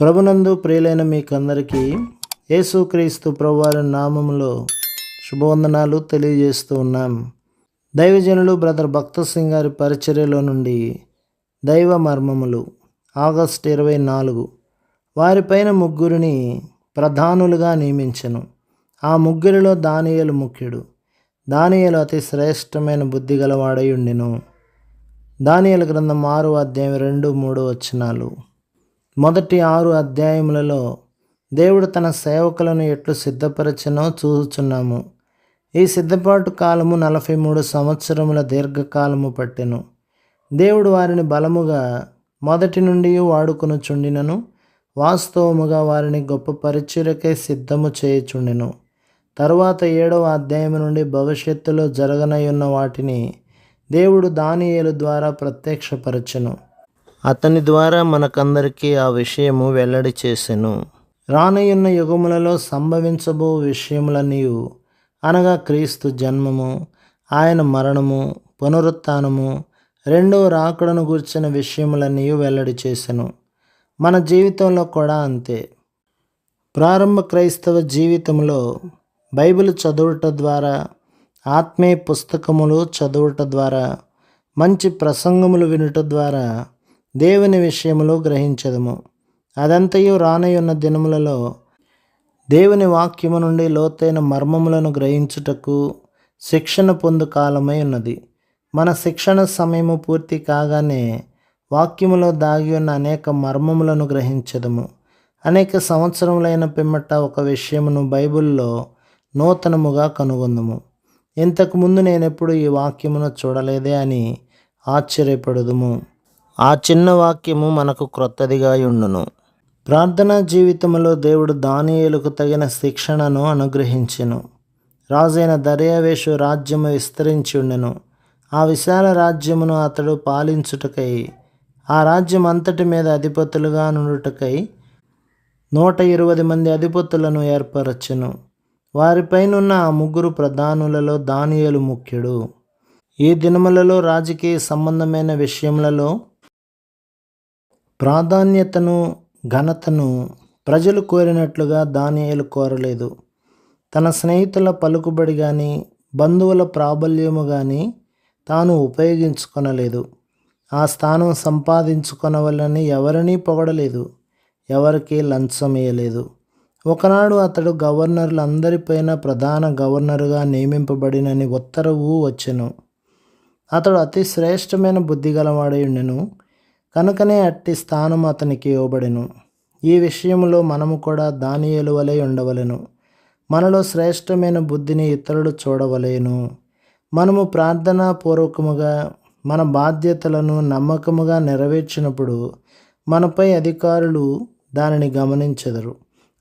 ప్రభునందు ప్రియులైన మీకందరికీ యేసుక్రీస్తు ప్రభువారి నామములో శుభవందనాలు తెలియజేస్తూ ఉన్నాం. దైవజనులు బ్రదర్ భక్త సింగ్ గారి పరిచర్యలో నుండి దైవ మర్మములు ఆగస్ట్ ఇరవై నాలుగు. వారిపైన ముగ్గురిని ప్రధానులుగా నియమించెను. ఆ ముగ్గురిలో దానియలు ముఖ్యుడు. దానియలు అతి శ్రేష్టమైన బుద్ధి గలవాడై ఉండిను. దానియేలు గ్రంథం ఆరు అధ్యాయం రెండు మూడు వచ్చినాలు మొదటి ఆరు అధ్యాయములలో దేవుడు తన సేవకులను ఎట్లు సిద్ధపరచనో చూచుచున్నాము. ఈ సిద్ధపాటు కాలము నలభై మూడు సంవత్సరముల దీర్ఘకాలము పట్టెను. దేవుడు వారిని బలముగా మొదటి నుండి వాడుకొనుచుండినను వాస్తవముగా వారిని గొప్ప పరిచయకే సిద్ధము చేయుచుండెను. తరువాత ఏడవ అధ్యాయం నుండి భవిష్యత్తులో జరగనయున్న వాటిని దేవుడు దానియేలు ద్వారా ప్రత్యక్షపరచెను. అతని ద్వారా మనకందరికీ ఆ విషయము వెల్లడి చేసెను. రానయున్న యుగములలో సంభవించబో విషయములనియు. అనగా క్రీస్తు జన్మము ఆయన మరణము పునరుత్నము రెండవ రాకడను గుర్చిన విషయములన్నీ వెల్లడి చేసెను. మన జీవితంలో కూడా అంతే. ప్రారంభ క్రైస్తవ జీవితంలో బైబిల్ చదువుట ద్వారా ఆత్మీయ పుస్తకములు చదువుట ద్వారా మంచి ప్రసంగములు వినుట ద్వారా దేవుని విషయములో గ్రహించదము. అదంతయు రానయున్న దినములలో దేవుని వాక్యము నుండి లోతైన మర్మములను గ్రహించుటకు శిక్షణ పొందు కాలమై ఉన్నది. మన శిక్షణ సమయము పూర్తి కాగానే వాక్యములో దాగి ఉన్న అనేక మర్మములను గ్రహించదము. అనేక సంవత్సరములైన పిమ్మట ఒక విషయమును బైబిల్లో నూతనముగా కనుగొందము. ఇంతకుముందు నేనెప్పుడు ఈ వాక్యమును చూడలేదే అని ఆశ్చర్యపడదుము. ఆ చిన్న వాక్యము మనకు క్రొత్తదిగా ఉండును. ప్రార్థనా జీవితంలో దేవుడు దానియులకు తగిన శిక్షణను అనుగ్రహించెను. రాజైన దర్యావేషు రాజ్యము విస్తరించి ఉండెను. ఆ విశాల రాజ్యమును అతడు పాలించుటకై ఆ రాజ్యం అంతటి మీద అధిపతులుగా నుండుటకై నూట ఇరవై మంది అధిపతులను ఏర్పరచెను. వారిపైనున్న ఆ ముగ్గురు ప్రధానులలో దానియలు ముఖ్యుడు. ఈ దినములలో రాజకీయ సంబంధమైన విషయములలో ప్రాధాన్యతను ఘనతను ప్రజలు కోరినట్లుగా దానియేలు కోరలేదు. తన స్నేహితుల పలుకుబడి కానీ బంధువుల ప్రాబల్యము కానీ తాను ఉపయోగించుకొనలేదు. ఆ స్థానం సంపాదించుకొనవలని ఎవరినీ పొగడలేదు. ఎవరికి లంచం ఇయ్యలేదు ఒకనాడు అతడు గవర్నర్లందరిపైన ప్రధాన గవర్నరుగా నియమింపబడినని ఉత్తర్వు వచ్చెను. అతడు అతి శ్రేష్టమైన బుద్ధి గలవాడై ఉండెను. కనుకనే అట్టి స్థానం అతనికి ఇవ్వబడెను. ఈ విషయంలో మనము కూడా దానియేలు వలె ఉండవలెను. మనలో శ్రేష్టమైన బుద్ధిని ఇతరులు చూడవలేను. మనము ప్రార్థనా పూర్వకముగా మన బాధ్యతలను నమ్మకముగా నెరవేర్చినప్పుడు మనపై అధికారులు దానిని గమనించెదరు.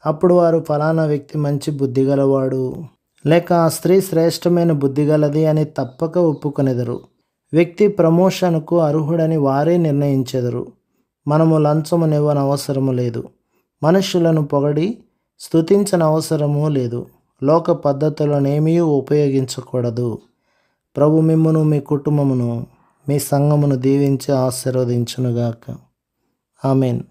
అప్పుడు వారు ఫలానా వ్యక్తి మంచి బుద్ధి గలవాడు లేక ఆ స్త్రీ శ్రేష్టమైన బుద్ధి గలది అని తప్పక ఒప్పుకొనెదరు. వ్యక్తి ప్రమోషన్కు అర్హుడని వారే నిర్ణయించెదరు. మనము లంచమునివ్వనవసరము లేదు. మనుషులను పొగడి స్థుతించనవసరము లేదు. లోక పద్ధతులనేమీ ఉపయోగించకూడదు. ప్రభు మిమ్మును మీ కుటుంబమును మీ సంఘమును దీవించి ఆశీర్వదించునుగాక. ఆమెన్.